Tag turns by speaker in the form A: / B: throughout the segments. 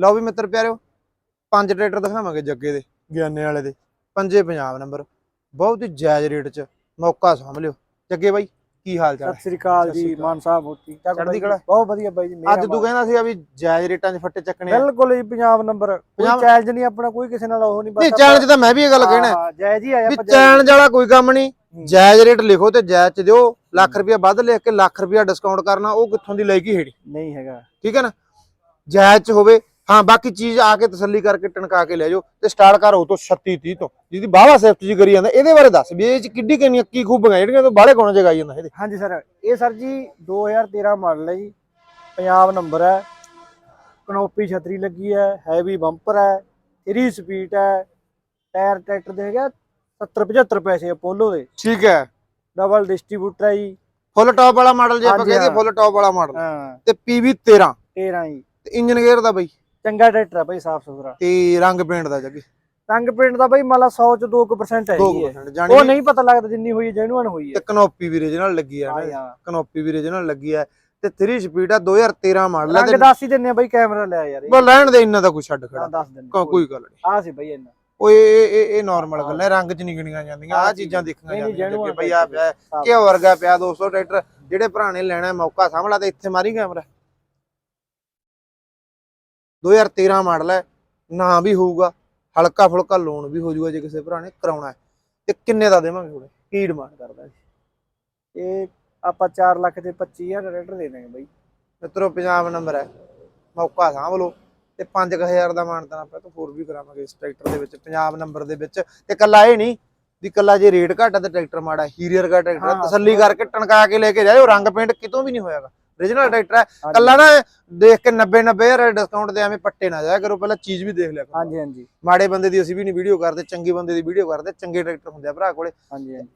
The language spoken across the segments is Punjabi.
A: ਲਓ ਵੀ ਮਿੱਤਰ ਪਿਆਰਿਓ ਪੰਜ ਟਰੈਕਟਰ ਦਿਖਾਵਾਂਗੇ ਜੱਗੇ ਦੇ ਗਿਆਨੇ ਵਾਲੇ ਦੇ। ਪੰਜੇ ਪੰਜਾਬ ਨੰਬਰ ਬਹੁਤ ਹੀ ਜਾਇਜ਼ ਰੇਟ 'ਚ ਮੌਕਾ ਸਾਂਭ ਲਿਓ ਜੱਗੇ ਬਾਈ ਕੀ ਹਾਲ ਚਾਲ
B: ਸਤਿ ਸ੍ਰੀ ਅਕਾਲ ਜੀ। ਮਾਨ ਸਾਹਿਬ ਹੋ ਠੀਕ? ਠਾਕ
A: ਚੜ੍ਹਦੀ? ਕਲਾ?
B: ਬਹੁਤ ਵਧੀਆ ਬਾਈ ਜੀ
A: ਅੱਜ ਤੂੰ ਕਹਿੰਦਾ ਸੀਗਾ ਵੀ ਜਾਇਜ਼ ਰੇਟਾਂ 'ਚ ਫੱਟੇ ਚੱਕਣੇ ਆ।
B: ਬਿਲਕੁਲ ਜੀ ਪੰਜਾਬ ਨੰਬਰ। ਕੋਈ ਚੈਲੰਜ ਨਹੀਂ ਆਪਣਾ ਕੋਈ ਕਿਸੇ ਨਾਲ ਉਹ ਨਹੀਂ
A: ਨਹੀਂ ਚੈਲੰਜ ਤਾਂ ਮੈਂ ਵੀ ਇਹ ਗੱਲ ਕਹਿਣਾ।
B: ਜਾਇਜ਼ ਹੀ ਆਇਆ
A: ਚੈਲੰਜ ਵਾਲਾ ਕੋਈ ਕੰਮ ਨਹੀਂ। ਜਾਇਜ਼ ਰੇਟ ਲਿਖੋ ਤੇ ਜਾਇਜ਼ 'ਚ ਦਿਓ। ਲੱਖ ਰੁਪਇਆ ਵੱਧ ਲਿਖ ਕੇ ਲੱਖ ਰੁਪਇਆ ਡਿਸਕਾਊਂਟ ਕਰਨਾ ਉਹ ਕਿੱਥੋਂ ਦੀ ਲਾਇਕੀ ਹੈੜੀ?
B: ਨਹੀਂ ਹੈਗਾ।
A: ਠੀਕ ਹੈ ਨਾ? ਜਾਇਜ਼ 'ਚ ਹੋਵੇ ਹਾਂ ਬਾਕੀ ਚੀਜ਼ ਆ ਕੇ ਤਸੱਲੀ ਕਰਕੇ ਟਣਕਾ ਕੇ ਲੈ ਜਾਓ ਤੇ ਸਟਾਰਟ ਕਰ ਉਹ ਤੋਂ 36 30 ਤੋਂ। ਜਿਹਦੀ ਬਾਵਾ ਸਿਫਤ ਜੀ ਕਰੀ ਜਾਂਦਾ ਇਹਦੇ ਬਾਰੇ ਦੱਸ ਵੀ ਇਹ 'ਚ ਕਿੱਡੀ ਕਿੰਨੀ ਕੀ ਖੂਬੀਆਂ ਜਿਹੜੀਆਂ ਤੋਂ ਬਾਹਲੇ ਕੋਣੇ ਜਗਾਈ ਜਾਂਦਾ ਇਹਦੇ।
B: ਹਾਂਜੀ ਸਰ ਇਹ ਸਰ ਜੀ 2013 ਮਾਡਲ ਹੈ ਜੀ ਪੰਜਾਬ ਨੰਬਰ ਹੈ ਕਨੋਪੀ ਛਤਰੀ ਲੱਗੀ ਹੈ ਹੈਵੀ ਬੰਪਰ ਹੈ 3 ਸਪੀਡ ਹੈ ਟਾਇਰ ਟਰੈਕਟਰ ਦੇ ਹੈਗਾ 70 75 ਪੈਸੇ ਅਪੋਲੋ ਦੇ।
A: ਠੀਕ ਹੈ।
B: ਡਬਲ ਡਿਸਟ੍ਰੀਬਿਊਟਰ ਹੈ ਜੀ।
A: ਫੁੱਲ ਟਾਪ ਵਾਲਾ ਮਾਡਲ ਜੇ ਆਪਾਂ ਕਹਿੰਦੇ। ਫੁੱਲ ਟਾਪ ਵਾਲਾ ਮਾਡਲ।
B: ਹਾਂ।
A: ਤੇ PV 13
B: 13 ਜੀ।
A: ਤੇ ਇੰਜਨ ਗੇਅਰ ਦਾ ਬਈ।
B: ਚੰਗਾ ਟਰੈਕਟਰ ਹੈ ਭਾਈ ਸਾਫ਼ ਸੁਥਰਾ।
A: ਤੇ ਰੰਗ ਪੇਂਟ ਦਾ ਜੱਗੇ?
B: ਰੰਗ ਪਿੰਡ ਦਾ ਬਾਈ ਮਾਲਾ 100 ਚ 2% ਹੈ ਜੀ ਇਹ।
A: 2% ਜਾਨੀ
B: ਉਹ ਨਹੀਂ ਪਤਾ ਲੱਗਦਾ ਜਿੰਨੀ ਹੋਈ ਜੈਨੂਅਨ ਹੋਈ
A: ਤੇ
B: ਹੈ
A: ਕਨੋਪੀ ਵੀ ਰੀਜਨਲ ਲੱਗੀ ਆ
B: ਹਾਂ ਹਾਂ
A: ਕਨੋਪੀ ਵੀ ਰੀਜਨਲ ਲੱਗੀ ਆ। ਤੇ 3 ਸਪੀਡ ਆ 2013 ਮਾਡਲ ਆ
B: ਰੰਗ
A: ਤੇ
B: ਦੱਸ ਹੀ ਦਿੰਨੇ ਆ ਬਾਈ ਕੈਮਰਾ ਲੈ ਯਾਰ
A: ਬਸ ਲੈਣ ਦੇ ਇੰਨਾ ਦਾ ਕੋਈ ਛੱਡ ਖੜਾ।
B: ਹਾਂ ਦੱਸ ਦਿੰਨੇ
A: ਕੋਈ ਗੱਲ ਨਹੀਂ।
B: ਆ ਸੀ ਬਾਈ ਇਹਨਾਂ
A: ਓਏ ਇਹ ਇਹ ਇਹ ਨਾਰਮਲ ਗੱਲ ਹੈ। ਰੰਗ ਚ ਨਹੀਂ ਗਿਣੀਆਂ ਜਾਂਦੀਆਂ ਆ
B: ਹਾਂ,
A: ਚੀਜ਼ਾਂ ਦੇਖੀਆਂ ਜਾਂਦੀਆਂ ਕਿ ਭਈ ਆ। ਪਿਆ। ਕਿ ਵਰਗਾ ਪਿਆ ਦੋਸਤੋ ਟਰੈਕਟਰ ਜਿਹੜੇ ਭਰਾ ਨੇ ਲੈਣਾ ਹੈ, ਮੌਕਾ ਸਾਂਭਲਾ ਤੇ ਇੱਥੇ ਮਾਰੀ ਕੈਮਰਾ 2013 ਮਾਡਲ ਹੈ ਨਾ ਵੀ ਹੋਊਗਾ ਹਲਕਾ ਫੁਲਕਾ ਲੋਨ ਵੀ ਹੋ ਜਾਊਗਾ ਜੇ ਕਿਸੇ ਭਰਾ ਨੇ ਕਰਾਉਣਾ ਹੈ। ਤੇ ਕਿੰਨੇ ਦਾ ਦੇਵਾਂਗੇ ਉਹਨੇ ਕੀ ਡਿਮਾਂਡ ਕਰਦਾ ਜੀ
B: ਇਹ ਆਪਾਂ 4 ਲੱਖ ਤੇ 25000 ਰੇਟਰ ਦੇ ਦਾਂਗੇ ਬਾਈ।
A: ਮਿੱਤਰੋ ਪੰਜਾਬ ਨੰਬਰ ਹੈ। ਮੌਕਾ ਸਾਂਭ ਲਓ। ਤੇ 5000 ਦਾ ਮਾਨਤਾ ਆਪਾਂ ਤੋਂ ਹੋਰ ਵੀ ਕਰਾਵਾਂਗੇ ਇਸ ਟਰੈਕਟਰ ਦੇ ਵਿੱਚ ਪੰਜਾਬ ਨੰਬਰ ਦੇ ਵਿੱਚ। ਤੇ ਕੱਲਾ ਇਹ ਨਹੀਂ ਵੀ ਕੱਲਾ ਜੇ ਰੇਟ ਘੱਟ ਤੇ ਟਰੈਕਟਰ ਮਾੜਾ ਹੀਰੀਅਰ ਦਾ ਟਰੈਕਟਰ ਤਸੱਲੀ ਕਰਕੇ ਟਣਕਾ ਕੇ ਲੈ ਕੇ ਜਾਇਓ। ਰੰਗ ਪੇਂਟ ਕਿਤੋਂ ਵੀ ਨਹੀਂ ਹੋਇਆਗਾ। Origignal ਟਰੈਕਟਰ ਹੈ। ਕੱਲਾ ਨਾ ਦੇਖ ਕੇ 90 90000 ਡਿਸਕਾਊਂਟ ਤੇ ਐਵੇਂ ਪੱਟੇ ਨਾ ਜਾਇਆ ਕਰੋ ਪਹਿਲਾਂ ਚੀਜ਼ ਵੀ ਦੇਖ ਲਿਆ ਕਰੋ।
B: ਹਾਂਜੀ ਹਾਂਜੀ।
A: ਮਾੜੇ ਬੰਦੇ ਦੀ ਅਸੀਂ ਵੀ ਨਹੀਂ ਵੀਡੀਓ ਕਰਦੇ ਚੰਗੇ ਬੰਦੇ ਦੀ ਵੀਡੀਓ ਕਰਦੇ ਚੰਗੇ ਟਰੈਕਟਰ ਹੁੰਦੇ ਆ ਭਰਾ ਕੋਲੇ।
B: ਹਾਂਜੀ ਹਾਂਜੀ।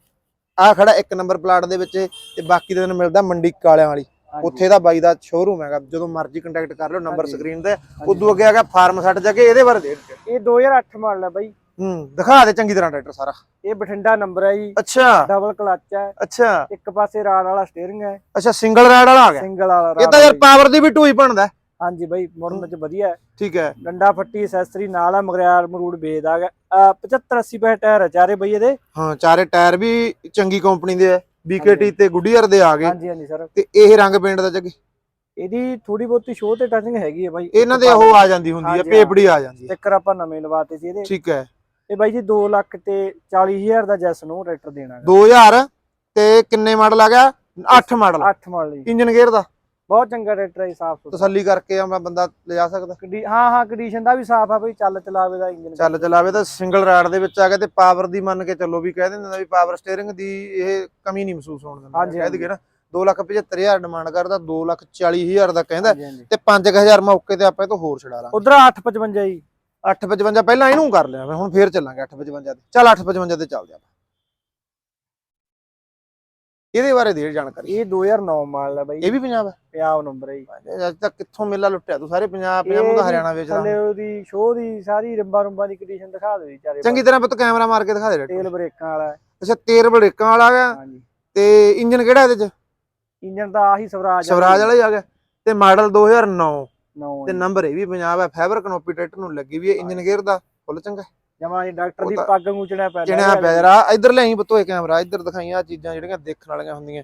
A: ਆ ਖੜਾ ਇੱਕ ਨੰਬਰ ਪਲਾਟ ਦੇ ਵਿੱਚ ਤੇ ਬਾਕੀ ਦੇ ਤੈਨੂੰ ਮਿਲਦਾ ਮੰਡੀ ਕਾਲਿਆਂ ਵਾਲੀ। ਉੱਥੇ ਦਾ ਬਾਈ ਦਾ ਸ਼ੋਰੂਮ ਹੈਗਾ ਜਦੋਂ ਮਰਜ਼ੀ ਕੰਟੈਕਟ ਕਰ ਲਓ ਨੰਬਰ। ਸਕਰੀਨ ਤੇ। ਉਦੋਂ ਅੱਗੇ ਹੈਗਾ ਫਾਰਮ 60 ਜਾ ਕੇ ਇਹਦੇ ਬਾਰੇ ਦੇ
B: ਇਹ 2008 ਮਾਡਲ ਹੈ ਬਾਈ।
A: ਹੂੰ ਦਿਖਾ ਦੇ ਚੰਗੀ ਤਰ੍ਹਾਂ ਟਰੈਕਟਰ ਸਾਰਾ।
B: ਇਹ ਬਠਿੰਡਾ ਨੰਬਰ ਹੈ ਜੀ।
A: ਅੱਛਾ।
B: ਡਬਲ ਕਲਚ ਹੈ
A: ਅੱਛਾ।
B: ਇੱਕ ਪਾਸੇ ਰਾਡ ਵਾਲਾ ਸਟੀਅਰਿੰਗ ਹੈ
A: ਅੱਛਾ ਸਿੰਗਲ ਰਾਈਡ ਵਾਲਾ ਆ ਗਿਆ?
B: ਸਿੰਗਲ ਵਾਲਾ
A: ਇਹ
B: ਰਾਡ
A: ਤਾਂ ਯਾਰ ਪਾਵਰ ਦੀ ਵੀ ਟੂਈ ਬਣਦਾ।
B: ਹਾਂਜੀ ਬਾਈ ਮੁੜਨ ਚ ਵਧੀਆ। ਹੈ
A: ਠੀਕ ਹੈ।
B: ਡੰਡਾ ਫੱਟੀ ਐਸੈਸਰੀ ਨਾਲ ਆ ਮਗਰਿਆਰ ਮਰੂਡ ਬੇਦ ਆ ਗਿਆ। 75 80 ਪੈਸੇ ਟਾਇਰ ਆ ਚਾਰੇ ਬਈ ਇਹਦੇ।
A: ਹਾਂ ਚਾਰੇ ਟਾਇਰ ਵੀ ਚੰਗੀ ਕੰਪਨੀ ਦੇ ਆ। BKT ਤੇ ਗੁੱਡੀਅਰ ਦੇ ਆ ਗਏ।
B: ਹਾਂਜੀ ਹਾਂਜੀ ਸਰ
A: ਤੇ ਇਹ ਰੰਗ ਪੇਂਟ ਦਾ ਜੱਗੇ?
B: ਇਹਦੀ ਥੋੜੀ ਬਹੁਤੀ ਸ਼ੋਅ ਤੇ ਟਚਿੰਗ ਹੈਗੀ ਹੈ ਬਾਈ।
A: ਇਹਨਾਂ ਦੇ ਉਹ ਆ ਜਾਂਦੀ ਹੁੰਦੀ ਹੈ ਪੇਪੜੀ ਆ ਜਾਂਦੀ ਹੈ
B: ਸਟicker ਆਪਾਂ ਨਵੇਂ ਲਵਾਤੇ ਸੀ ਇਹਦੇ।
A: ਠੀਕ ਹੈ।
B: ਇਹ ਬਾਈ ਜੀ 2 ਲੱਖ ਤੇ 40000 ਦਾ ਜੈਸ ਨੂੰ ਟਰੈਕਟਰ ਦੇਣਾ
A: 2000 ਤੇ ਕਿੰਨੇ ਮਾਡਲ ਆ ਗਿਆ? 8 ਮਾਡਲ।
B: 8 ਮਾਡਲ ਜੀ।
A: ਇੰਜਨ ਗੇਅਰ ਦਾ?
B: ਬਹੁਤ ਚੰਗਾ ਟਰੈਕਟਰ ਹੈ ਸਾਫ਼ ਸੁਥਰਾ।
A: ਤਸੱਲੀ ਕਰਕੇ ਆਮਾ ਬੰਦਾ ਲਿਜਾ ਸਕਦਾ।
B: ਹਾਂ ਹਾਂ ਕੰਡੀਸ਼ਨ ਦਾ ਵੀ ਸਾਫ਼ ਆ ਬਈ ਚੱਲ ਚਲਾਵੇ ਦਾ ਇੰਜਨ।
A: ਚੱਲ ਚਲਾਵੇ ਤਾਂ ਸਿੰਗਲ ਰਾਡ ਦੇ ਵਿੱਚ ਆ ਗਿਆ ਤੇ ਪਾਵਰ ਦੀ ਮੰਨ ਕੇ ਚੱਲੋ ਵੀ ਕਹਿ ਦਿੰਦੇ ਨੇ ਵੀ ਪਾਵਰ ਸਟੀਅਰਿੰਗ ਦੀ ਇਹ ਕਮੀ ਨਹੀਂ ਮਹਿਸੂਸ ਹੋਣ ਦਿੰਦਾ। ਕਹਿ ਦਈਏ ਨਾ 275000 ਡਿਮਾਂਡ ਕਰਦਾ 240000 ਦਾ ਕਹਿੰਦਾ ਤੇ 5000 ਮੌਕੇ ਤੇ ਆਪਾਂ ਇਹ ਤੋਂ ਹੋਰ ਛਡਾ ਲਾਂਗੇ।
B: ਉਧਰ 855 ਜੀ।
A: 855 ਪਹਿਲਾਂ ਇਹਨੂੰ ਕਰ ਲਿਆ ਮੈਂ ਹੁਣ ਫੇਰ ਚੱਲਾਂਗੇ 855 ਤੇ ਚੱਲ 855 ਤੇ ਚੱਲਦੇ ਆਪਾਂ। ਇਹਦੇ ਬਾਰੇ ਦੇ ਜਾਣਕਾਰੀ।
B: ਇਹ 2009 ਮਾਡਲ ਹੈ ਬਾਈ।
A: ਇਹ ਵੀ ਪੰਜਾਬ ਹੈ?
B: ਪੰਜਾਬ ਨੰਬਰ ਹੈ ਜੀ।
A: ਅੱਜ ਤੱਕ ਕਿੱਥੋਂ ਮੇਲਾ ਲੁੱਟਿਆ ਤੂੰ? ਸਾਰੇ ਪੰਜਾਬ ਪੰਜਾਬ ਨੂੰ ਤਾਂ ਹਰਿਆਣਾ ਵੇਚਦਾ
B: ਥੱਲੇ ਉਹਦੀ ਸ਼ੋਅ ਦੀ ਸਾਰੀ ਰਿੰਬਾ ਰੁੰਬਾ ਦੀ ਕੰਡੀਸ਼ਨ ਦਿਖਾ ਜੀ ਚਾਰੇ
A: ਚੰਗੀ ਤਰ੍ਹਾਂ ਪੁੱਤ ਕੈਮਰਾ ਮਾਰ ਕੇ ਦਿਖਾ ਦੇ
B: ਤੇਲ ਬ੍ਰੇਕਾਂ ਵਾਲਾ।
A: ਅੱਛਾ ਤੇਰ ਬੜੇਕਾਂ ਵਾਲਾ ਆ ਤੇ ਇੰਜਨ ਕਿਹੜਾ ਇਹਦੇ ਚ?
B: ਇੰਜਨ ਦਾ ਆਹੀ ਸਵਰਾਜ
A: ਸਵਰਾਜ ਵਾਲਾ ਹੀ ਆ ਗਿਆ। ਤੇ ਮਾਡਲ 2009
B: 9
A: ਤੇ ਨੰਬਰ ਇਹ ਵੀ ਪੰਜਾਬ ਹੈ ਫਾਈਬਰ ਕਨੋਪੀ ਟਰੈਕਟਰ ਨੂੰ ਲੱਗੀ ਵੀ ਹੈ ਇੰਜਨ ਗੇਅਰ ਦਾ ਫੁੱਲ ਚੰਗਾ
B: ਜਮਾ ਜੀ ਡਾਕਟਰ ਦੀ ਪੱਗ nguਚਣਾ ਪੈਂਦਾ
A: ਚਿਣਿਆ ਪਿਆ ਜਰਾ ਇੱਧਰ ਲਿਆਈ ਬਤੋਏ ਕੈਮਰਾ ਇੱਧਰ ਦਿਖਾਈਆਂ ਚੀਜ਼ਾਂ ਜਿਹੜੀਆਂ ਦੇਖਣ ਵਾਲੀਆਂ ਹੁੰਦੀਆਂ।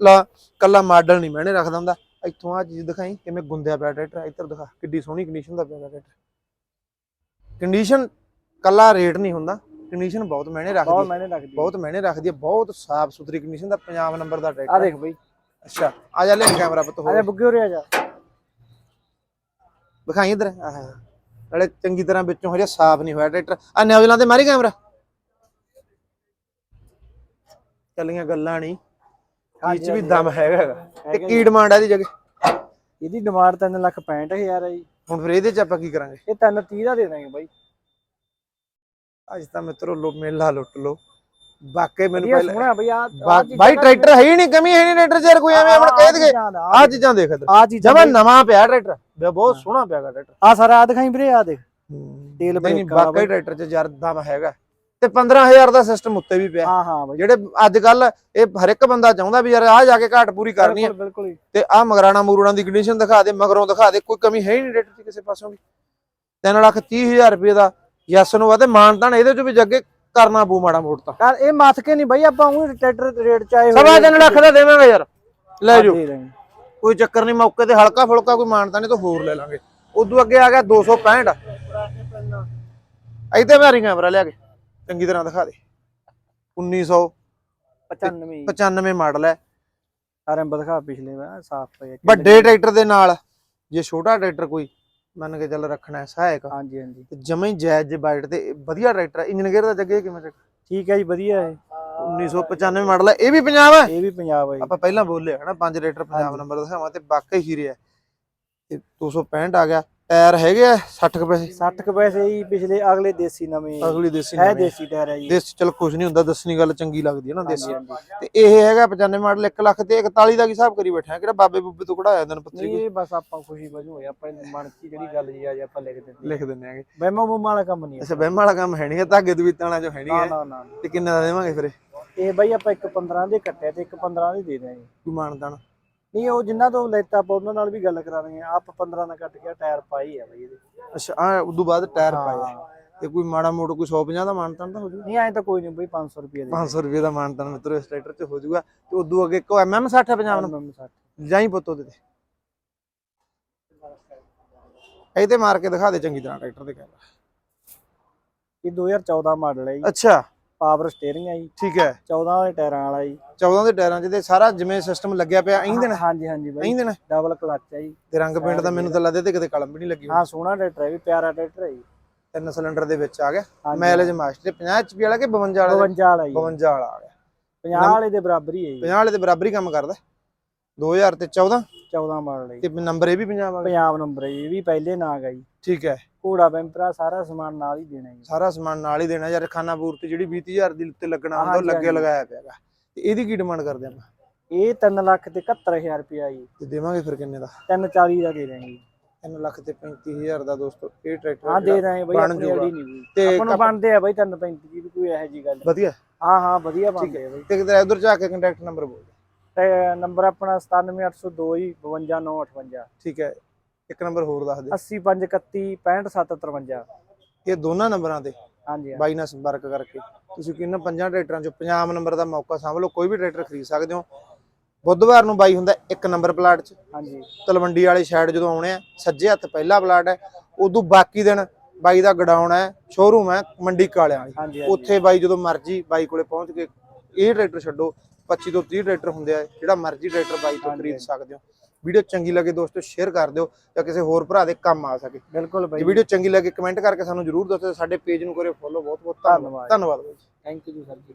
A: ਲਾ ਕੱਲਾ ਮਾਡਲ ਨਹੀਂ ਮੈਨੇ ਰੱਖਦਾ ਹੁੰਦਾ। ਇੱਥੋਂ ਆ ਚੀਜ਼ ਦਿਖਾਈ ਕਿਵੇਂ ਗੁੰਦਿਆ ਪਿਆ ਟਰੈਕਟਰ ਇੱਧਰ ਦਿਖਾ ਕਿੱਡੀ ਸੋਹਣੀ ਕੰਡੀਸ਼ਨ ਦਾ ਪਿਆ ਟਰੈਕਟਰ। ਕੰਡੀਸ਼ਨ ਕੱਲਾ ਰੇਟ ਨਹੀਂ ਹੁੰਦਾ ਕੰਡੀਸ਼ਨ ਬਹੁਤ ਮੈਨੇ ਰੱਖਦੀ
B: ਬਹੁਤ
A: ਹੈ।
B: ਮੈਨੇ ਰੱਖਦੀ
A: ਬਹੁਤ ਮੈਨੇ ਰੱਖਦੀ ਹੈ ਬਹੁਤ ਸਾਫ਼ ਸੁਥਰੀ ਕੰਡੀਸ਼ਨ ਦਾ ਪੰਜਾਬ ਨੰਬਰ ਦਾ
B: ਆ
A: ਟਰੈਕਟਰ
B: ਦੇਖ ਬਈ।
A: ਅੱਛਾ ਆ ਜਾ ਲੈ ਕੈਮਰਾ ਪੁੱਤ
B: ਆ
A: ਹੋਰ।
B: ਜਾ ਬੁੱਗੇ ਉਰੇ ਆ ਜਾ।
A: ਦਿਖਾਈ ਇਧਰ। ਆਹ। ਨਾਲੇ ਚੰਗੀ ਤਰ੍ਹਾਂ ਵਿੱਚੋਂ ਹਜੇ ਸਾਫ਼ ਨਹੀਂ ਹੋਇਆ ਟਰੈਕਟਰ। ਆ ਨਿਊਜ਼ੀਲੈਂਡ ਤੇ ਮਾਰੀ ਕੈਮਰਾ। ਚੱਲੀਆਂ ਗੱਲਾਂ ਨਹੀਂ ਇਹ ਚ ਵੀ ਦਮ ਹੈਗਾ। ਤੇ ਕੀ ਡਿਮਾਂਡ ਆ ਇਹਦੀ ਜਗ੍ਹਾ?
B: ਇਹਦੀ ਡਿਮਾਂਡ 3 ਲੱਖ 65000 ਹੈ ਜੀ।
A: ਹੁਣ ਫਿਰ ਇਹਦੇ ਚ ਆਪਾਂ ਕੀ ਕਰਾਂਗੇ?
B: ਇਹ 3 30 ਦਾ ਦੇ ਦਾਂਗੇ ਬਾਈ।
A: ਅੱਜ ਤਾਂ ਮਿੱਤਰੋ ਲੋ ਮੇਲਾ ਲੁੱਟ ਲੋ ਵਾਕਈ ਮੈਨੂੰ ਪਹਿਲਾਂ
B: ਸੋਹਣਾ ਬਈ ਆ
A: ਬਾਈ ਟਰੈਕਟਰ ਹੈ ਹੀ ਨਹੀਂ ਕਮੀ ਹੈ ਨਹੀਂ ਟਰੈਕਟਰ ਚ ਯਾਰ ਕੋਈ ਐਵੇਂ ਆਪਣਾ ਕਹਿ ਦਗੇ ਆ ਚੀਜ਼ਾਂ ਦੇਖ ਇੱਧਰ।
B: ਆ ਚੀਜ਼ਾਂ
A: ਜਮਾ ਨਵਾਂ ਪਿਆ ਟਰੈਕਟਰ। ਬਹੁਤ ਸੋਹਣਾ ਪਿਆ ਟਰੈਕਟਰ।
B: ਆ ਸਾਰਾ ਆ ਦਿਖਾਈ ਵੀਰੇ ਆ ਦੇਖ। ਤੇਲ
A: ਨਹੀਂ ਨਹੀਂ
B: ਬ੍ਰੇਕਾਂ ਵਾਲਾ
A: ਵਾਕਈ ਟਰੈਕਟਰ ਚ ਯਾਰ ਦਮ ਹੈਗਾ। ਤੇ 15000 ਦਾ ਸਿਸਟਮ ਉੱਤੇ ਵੀ ਪਿਆ।
B: ਹਾਂ ਹਾਂ ਬਾਈ।
A: ਜਿਹੜੇ ਅੱਜ ਕੱਲ ਇਹ ਹਰ ਇੱਕ ਬੰਦਾ ਚਾਹੁੰਦਾ ਵੀ ਯਾਰ ਆ ਜਾ ਕੇ ਘਾਟ ਪੂਰੀ ਕਰਨੀ ਹੈ
B: ਬਿਲਕੁਲ।
A: ਤੇ ਆ ਮਗਰਾਣਾ ਮੂਰਣਾ ਦੀ ਕੰਡੀਸ਼ਨ ਦਿਖਾ ਦੇ ਮਗਰੋਂ ਦਿਖਾ ਦੇ ਕੋਈ ਕਮੀ ਹੈ ਹੀ ਨਹੀਂ ਰੇਟ ਦੀ ਕਿਸੇ ਪਾਸੋਂ ਵੀ। 3 ਲੱਖ 30 ਹਜ਼ਾਰ ਰੁਪਏ ਦਾ ਯੈਸ ਨੂੰ ਆ ਤੇ ਮਾਨਤਾਨ ਇਹਦੇ ਚ ਵੀ ਜੱਗੇ ਕਰਨਾ ਪਊ ਮਾੜਾ ਮੋੜ ਤਾਂ।
B: ਕਰ ਇਹ ਮੱਥ ਕੇ ਨਹੀਂ ਬਈ ਆਪਾਂ ਉਹ ਟਰੈਕਟਰ ਰੇਟ ਚਾਹੇ
A: ਸਵਾ ਤਿੰਨ ਲੱਖ ਦਾ ਦੇਵਾਂਗੇ ਯਾਰ। ਲੈ ਜਾਓ। ਕੋਈ ਚੱਕਰ ਨਹੀਂ ਮੌਕੇ ਤੇ ਹਲਕਾ ਫੁਲਕਾ ਕੋਈ ਮਾਨਤਾ ਨਹੀਂ ਤਾਂ ਹੋਰ ਲੈ ਲਾਂਗੇ। ਉਦੋਂ ਅੱਗੇ ਆ ਗਿਆ 265 ਇੱਥੇ ਮਾਰੀ ਕੈਮਰਾ ਲਿਆ ਕੇ ਚੰਗੀ ਤਰ੍ਹਾਂ ਦਿਖਾ ਦੇ। 1995
B: 95
A: ਮਾਡਲ ਹੈ।
B: ਸਾਰੇ ਦਿਖਾ ਪਿਛਲੇ ਵਾਰ ਸਾਫ਼ ਪਏ
A: ਵੱਡੇ ਟਰੈਕਟਰ ਦੇ ਨਾਲ ਜੇ ਛੋਟਾ ਟਰੈਕਟਰ ਕੋਈ ਮੰਨ ਕੇ ਚੱਲ ਰੱਖਣਾ ਹੈ ਸਹਾਇਕ।
B: ਹਾਂਜੀ ਹਾਂਜੀ।
A: ਤੇ ਜਮਾਂ ਹੀ ਜਾਇਜ਼ ਜੇ ਬਾਈਟ ਤੇ ਵਧੀਆ ਟਰੈਕਟਰ ਹੈ ਇੰਜਨ ਗੇਅਰ ਦਾ ਜੱਗੇ ਕਿਵੇਂ ਟਰੈਕਟਰ
B: ਠੀਕ ਹੈ ਜੀ ਵਧੀਆ ਹੈ।
A: 1995 ਮਾਡਲ ਹੈ ਇਹ ਵੀ ਪੰਜਾਬ ਹੈ?
B: ਇਹ ਵੀ ਪੰਜਾਬ ਹੈ।
A: ਆਪਾਂ ਪਹਿਲਾਂ ਬੋਲੇ ਹਨਾ ਪੰਜ ਲੀਟਰ ਪੰਜਾਬ। ਨੰਬਰ ਦਿਖਾਵਾਂ ਤੇ ਵਾਕਈ ਹੀਰੇ ਆ ਤੇ 265 ਆ ਗਿਆ। ਟਾਇਰ ਹੈਗੇ ਆ 60 ਕੁ ਪੈਸੇ?
B: 60 ਕੁ ਪੈਸੇ ਜੀ ਪਿਛਲੇ ਅਗਲੇ ਦੇਸੀ ਨਵੇਂ।
A: ਅਗਲੀ ਦੇਸੀ
B: ਹੈ
A: ਨਵੇਂ।
B: ਦੇਸੀ ਟਾਇਰ ਹੈ ਜੀ।
A: ਦੇਸੀ ਚਲ ਕੁਝ ਨਹੀਂ ਹੁੰਦਾ ਦੱਸਣੀ ਗੱਲ ਚੰਗੀ ਲੱਗਦੀ ਹੈ ਨਾ ਦੇਸੀ। ਤੇ ਇਹ ਹੈਗਾ 95 ਮਾਡਲ 1 ਲੱਖ ਤੇ 41 ਦਾ ਕੀ ਹਿਸਾਬ ਕਰੀ ਬੈਠਾ ਕਿਹੜਾ ਬਾਬੇ ਬੁੱਬੇ ਤੋਂ ਕਢਾਇਆ ਦਿਨ ਪੱਤਰੀ
B: ਨਹੀਂ ਇਹ ਬਸ ਆਪਾਂ ਖੁਸ਼ੀ ਵਜੋਂ ਹੋਇਆ ਆਪਾਂ ਮਨ 'ਚ ਜਿਹੜੀ ਗੱਲ ਜੀ ਆ ਜੀ ਆਪਾਂ ਲਿਖ ਦਿੰਦੇ
A: ਲਿਖ ਦਿੰਦੇ ਆਂਗੇ।
B: ਬੈਮਾ ਬੂਮਾ ਵਾਲਾ ਕੰਮ ਨਹੀਂ
A: ਅੱਛਾ ਬਹਿਮ ਵਾਲਾ ਕੰਮ ਹੈ ਨਹੀਂ ਧਾਗੇ ਦਵੀਤਾਂ ਵਾਲਾ ਜੋ ਹੈ ਨਹੀਂ
B: ਨਾ
A: ਹੈ
B: ਨਾ ਨਾ
A: ਤੇ ਕਿੰਨੇ ਦਾ ਦੇਵਾਂਗੇ ਫਿਰ ਇਹ?
B: ਇਹ ਬਈ ਆਪਾਂ ਇੱਕ 15 ਦੇ ਕੱਟਿਆ ਤੇ ਇੱਕ 15 ਦੇ ਦੇ ਦਾਂਗੇ
A: ਕੋਈ ਮਾਨਦਾਨ?
B: ਨਹੀਂ ਉਹ ਜਿੰਨਾ ਤੋਂ ਲੈਤਾ ਆਪਾਂ ਉਹਨਾਂ ਨਾਲ ਵੀ ਗੱਲ ਕਰਾਵਾਂਗੇ ਆਪ 15 ਦਾ ਕੱਟ ਗਿਆ ਟਾਇਰ ਪਾਈ ਆ ਬਈ ਇਹਦੇ।
A: ਅੱਛਾ ਆ ਉਦੋਂ ਬਾਅਦ ਟਾਇਰ ਪਾਇਆ। ਤੇ ਕੋਈ ਮਾੜਾ ਮੋੜ ਕੋਈ 150 ਦਾ ਮਾਨਦਾਨ ਤਾਂ ਹੋ ਜੂ
B: ਨਹੀਂ ਐ ਤਾਂ ਕੋਈ ਨਹੀਂ ਬਈ 500 ਰੁਪਏ ਦੇ।
A: 500 ਰੁਪਏ ਦਾ ਮਾਨਦਾਨ ਮਿੱਤਰੋ ਇਸ ਟਰੈਕਟਰ 'ਚ ਹੋ ਜਾਊਗਾ ਤੇ ਉਦੋਂ ਅੱਗੇ ਕੋ ਐਮਐਮ 60 ਹੈ ਪੰਜਾਬ ਨੂੰ।
B: MM 60
A: ਜਾਈ ਪੁੱਤ ਉਹਦੇ ਤੇ। ਇਹ ਤੇ ਮਾਰ ਕੇ ਦਿਖਾ ਦੇ ਚੰਗੀ ਤਰ੍ਹਾਂ ਟਰੈਕਟਰ ਦੇ ਕੈਮਰਾ
B: ਇਹ 2014 ਮਾਡਲ ਹੈ ਜੀ।
A: ਅੱਛਾ।
B: ਪਾਵਰ ਸਟੀਅਰਿੰਗ ਹੈ ਜੀ।
A: ਠੀਕ ਹੈ।
B: 14 ਦੇ ਟਾਇਰਾਂ ਵਾਲਾ ਜੀ।
A: 14 ਦੇ ਟਾਇਰਾਂ ਤੇ ਸਾਰਾ ਜਿਵੇਂ ਸਿਸਟਮ ਲੱਗਿਆ ਪਿਆ ਐਂ ਦੇਣਾ
B: ਹਾਂਜੀ ਹਾਂਜੀ
A: ਐਂ
B: ਬਈ
A: ਦੇਣਾ
B: ਡਬਲ ਕਲਚ ਹੈ ਜੀ।
A: ਤੇ ਰੰਗ ਪੇਂਟ ਦਾ ਮੈਨੂੰ ਤਾਂ ਲੱਗਦਾ ਤੇ ਕਿਤੇ ਕਲਮ ਵੀ ਨਹੀਂ ਲੱਗੀ।
B: ਹਾਂ ਸੋਹਣਾ ਟਰੈਕਟਰ ਹੈ ਵੀ ਪਿਆਰਾ ਟਰੈਕਟਰ ਹੈ ਜੀ।
A: ਤਿੰਨ ਸਿਲੰਡਰ ਦੇ ਵਿੱਚ ਆ ਗਿਆ। ਮਾਈਲੇਜ ਮਾਸਟਰ 50 ਐਚਪੀ ਵਾਲਾ ਕਿ 52 ਵਾਲਾ?
B: 52 ਵਾਲਾ ਜੀ।
A: 52 ਵਾਲਾ ਆ ਗਿਆ।
B: 50 ਵਾਲੇ ਦੇ ਬਰਾਬਰ ਹੀ ਹੈ ਜੀ।
A: 50 ਵਾਲੇ ਤੇ ਬਰਾਬਰੀ ਕੰਮ ਕਰਦਾ। 2000 ਤੇ 14
B: 14 ਮਾਡਲ ਹੈ ਜੀ
A: ਤੇ ਨੰਬਰ ਇਹ ਵੀ ਪੰਜਾਬ ਵਾਲਾ?
B: ਪੰਜਾਬ ਨੰਬਰ ਹੈ ਜੀ ਇਹ ਵੀ ਪਹਿਲੇ ਨਾਗ ਹੈ ਜੀ।
A: ਠੀਕ ਹੈ।
B: ਘੋੜਾ ਬੈਂਪਰਾ ਸਾਰਾ ਸਮਾਨ ਨਾਲ ਹੀ ਦੇਣਾ ਜੀ।
A: ਸਾਰਾ ਸਮਾਨ ਨਾਲ ਹੀ ਦੇਣਾ ਯਾਰ ਖਾਨਾ ਪੂਰਤੀ ਜਿਹੜੀ 20000 ਦੀ ਉੱਤੇ ਲੱਗਣਾ ਹੁੰਦਾ ਉਹ
B: ਹਾਂਜੀ,
A: ਲੱਗੇ
B: ਹਾਂਜੀ।
A: ਲਗਾਇਆ ਪਿਆਗਾ ਤੇ ਇਹਦੀ ਕੀ ਡਿਮਾਂਡ ਕਰਦੇ ਆਪਾਂ?
B: ਇਹ 3 ਲੱਖ ਤੇ 71000 ਰੁਪਿਆ ਜੀ।
A: ਤੇ ਦੇਵਾਂਗੇ ਫਿਰ ਕਿੰਨੇ ਦਾ?
B: 340 ਦਾ ਦੇ ਦਾਂਗੇ ਜੀ।
A: 3 ਲੱਖ ਤੇ 35000 ਦਾ ਦੋਸਤੋ ਇਹ ਟਰੈਕਟਰ
B: ਹਾਂ ਦੇ ਦਾਂਗੇ ਬਈ
A: ਬਣ
B: ਆਪਣੀ
A: ਜਾਊਗਾ।
B: ਅੜੀ ਨਹੀਂ
A: ਤੇ
B: ਆਪਾਂ ਨੂੰ
A: ਕੱਪ-
B: ਬਣਦੇ ਆ ਬਈ 335 ਦੀ ਵੀ ਕੋਈ ਇਹੋ ਜੀ ਗੱਲ। ਨਹੀਂ।
A: ਵਧੀਆ?
B: ਹਾਂ ਹਾਂ ਵਧੀਆ ਬਣਦੇ ਆ ਬਈ।
A: ਤੇ ਕਿਤੇ ਉਧਰ ਜਾ ਕੇ ਕੰਟੈਕਟ ਨੰਬਰ ਬੋਲ
B: ਤੇ ਨੰਬਰ ਆਪਣਾ 97802 ਹੀ 52958
A: ਠੀਕ ਹੈ ਇੱਕ ਨੰਬਰ ਹੋਰ ਦੱਸ ਦੇ
B: 80531 65753
A: ਇਹ ਦੋਨਾਂ ਨੰਬਰਾਂ ਤੇ?
B: ਹਾਂਜੀ।
A: ਬਾਈ ਨਾਲ ਸੰਪਰਕ ਕਰਕੇ। ਤੁਸੀਂ ਕਿੰਨਾ ਪੰਜਾਂ ਟਰੈਕਟਰਾਂ ਚੋਂ ਪੰਜਾਬ ਨੰਬਰ ਦਾ ਮੌਕਾ ਸਾਂਭ ਲਓ ਕੋਈ ਵੀ ਟਰੈਕਟਰ ਖਰੀਦ ਸਕਦੇ ਹੋ। ਬੁੱਧਵਾਰ ਨੂੰ ਬਾਈ ਹੁੰਦਾ ਇੱਕ ਨੰਬਰ ਪਲਾਟ 'ਚ।
B: ਹਾਂਜੀ।
A: ਤਲਵੰਡੀ ਵਾਲੀ ਸਾਈਡ ਜਦੋਂ ਆਉਣੇ ਆ ਸੱਜੇ ਹੱਥ ਪਹਿਲਾ ਪਲਾਟ ਹੈ। ਉਦੋਂ ਬਾਕੀ ਦਿਨ ਬਾਈ ਦਾ ਗਡਾਊਨ ਹੈ ਸ਼ੋਰੂਮ ਹੈ ਮੰਡੀ ਕਾਲਿਆਂ ਵਾਲੀ। ਉੱਥੇ ਬਾਈ ਜਦੋਂ ਮਰਜ਼ੀ ਬਾਈ ਕੋਲੇ ਪਹੁੰਚ ਕੇ ਇਹ ਟਰੈਕਟਰ ਛੱਡੋ 25 ਤੋਂ 30 ਟਰੈਕਟਰ ਹੁੰਦੇ ਆ ਜਿਹੜਾ ਮਰਜ਼ੀ ਟਰੈਕਟਰ ਬਾਈ ਤੋਂ ਖਰੀਦ। ਸਕਦੇ ਹੋ। ਵੀਡੀਓ ਚੰਗੀ ਲੱਗੇ ਦੋਸਤੋ ਸ਼ੇਅਰ ਕਰ ਦਿਓ ਜਾਂ ਕਿਸੇ ਹੋਰ ਭਰਾ ਦੇ ਕੰਮ ਆ ਸਕੇ।
B: ਬਿਲਕੁਲ
A: ਜੇ
B: ਬਈ
A: ਵੀਡੀਓ ਚੰਗੀ ਲੱਗੇ ਕਮੈਂਟ ਕਰਕੇ ਸਾਨੂੰ ਜਰੂਰ ਦੱਸੋ ਸਾਡੇ ਪੇਜ ਨੂੰ ਕਰਿਓ ਫੋਲੋ ਬਹੁਤ ਬਹੁਤ
B: ਧੰਨਵਾਦ।
A: ਧੰਨਵਾਦ। ਬਾਈ
B: ਥੈਂਕ ਯੂ ਸਰ ਜੀ।